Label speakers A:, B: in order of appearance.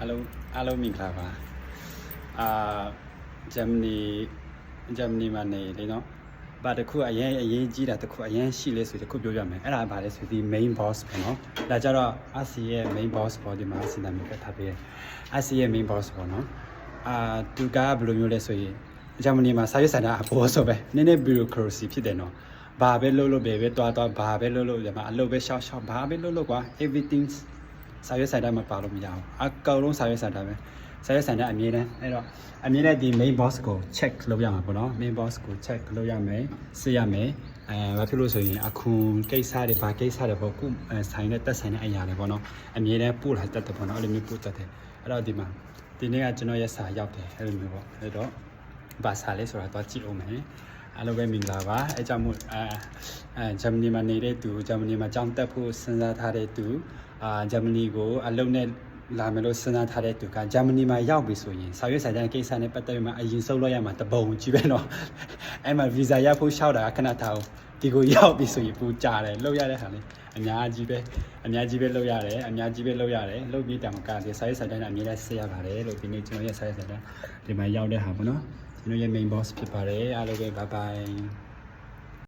A: အားလုံးအားလုံးမင်္ဂလာပါအာဂျာမနီဂျာမနီမှာနေလေနော်ဘာတစ်ခုအရင်အရင်ကြီးတာတစ်ခုအရင်ရှိလဲဆိုတစ်ခုပြောပြမယ်အဲ့ဒါဘာလဲဆိုဒီ main boss ပေါ့နော်ဒါကြတော့ RC ရဲ့ main boss ပေါ့ဒီမှာစင်တာမျိုးကထားပေးတယ် RC ရဲ့ main boss ပေါ့နော်အာသူကဘယ်လိုမျိုးလဲဆိုရင်ဂျာမနီမှာစာရွက်စာတမ်းအပေါ်ဆိုပဲနည်းနည်း bureaucracy ဖြစ်တယ်နော်ဘာပဲလုပ်လို့ပဲပဲတွားတွားဘာပဲလုပ်လို့ဒီမှာအလုပ်ပဲရှောက်ရှောက်ဘာပဲလုပ်လို့ကွာ everything စာရွက်စာတမ်းမှာပါလို့မရဘူးအကောင်လုံးစာရွက်စာတမ်းပဲစာရွက်စာတမ်းအမြဲတမ်းအဲ့တော့အမြဲတမ်းဒီ main boss ကို check လုပ်ရမှာပေါ့နော် main boss ကို check လုပ်ရမယ်စစ်ရမယ်အဲဘာဖြစ်လို့ဆိုရင်အခုကိစ္စတွေဘာကိစ္စတွေပေါ့ခုအဲဆိုင်နဲ့တက်ဆိုင်တဲ့အရာတွေပေါ့နော်အမြဲတမ်းပို့လာတတ်တယ်ပေါ့နော်အဲ့လိုမျိုးပို့တတ်တယ်အဲ့တော့ဒီမှာဒီနေ့ကကျွန်တော်ရဲ့စာရောက်တယ်အဲ့လိုမျိုးပေါ့အဲ့တော့ဘာစာလဲဆိုတာတော့ကြည့်အောင်မယ် အားလုံးပဲမင်္ဂလာပါအဲကြောင့်မို့အဲဂျာမနီမှာနေတဲ့သူဂျာမနီမှာကြောင်းတက်ဖို့စဉ်းစားထားတဲ့သူအာဂျာမနီကိုအလုံးနဲ့လာမယ်လို့စဉ်းစားထားတဲ့သူကဂျာမနီမှာရောက်ပြီဆိုရင်စာရွက်စာတမ်းကိစ္စနဲ့ပတ်သက်ပြီးမှအရင်ဆုံးလောက်ရမှာတပုံကြီးပဲနော်အဲ့မှာဗီဇာရဖို့ရှောက်တာကခဏထားအောင်ဒီကိုရောက်ပြီဆိုရင်ပူကြတယ်လောက်ရတဲ့ဟာလေအများကြီးပဲအများကြီးပဲလောက်ရတယ်အများကြီးပဲလောက်ရတယ်လောက်ပြီးတံကလေစာရွက်စာတမ်းအများကြီးဆက်ရပါတယ်လို့ဒီနေ့ကျွန်တော်ရဲ့စာရွက်စာတမ်းဒီမှာရောက်တဲ့ဟာပေါ့နော် ကျွန်တော်ရဲ့ main boss ဖြစ်ပါတယ်အားလုံးပဲ bye bye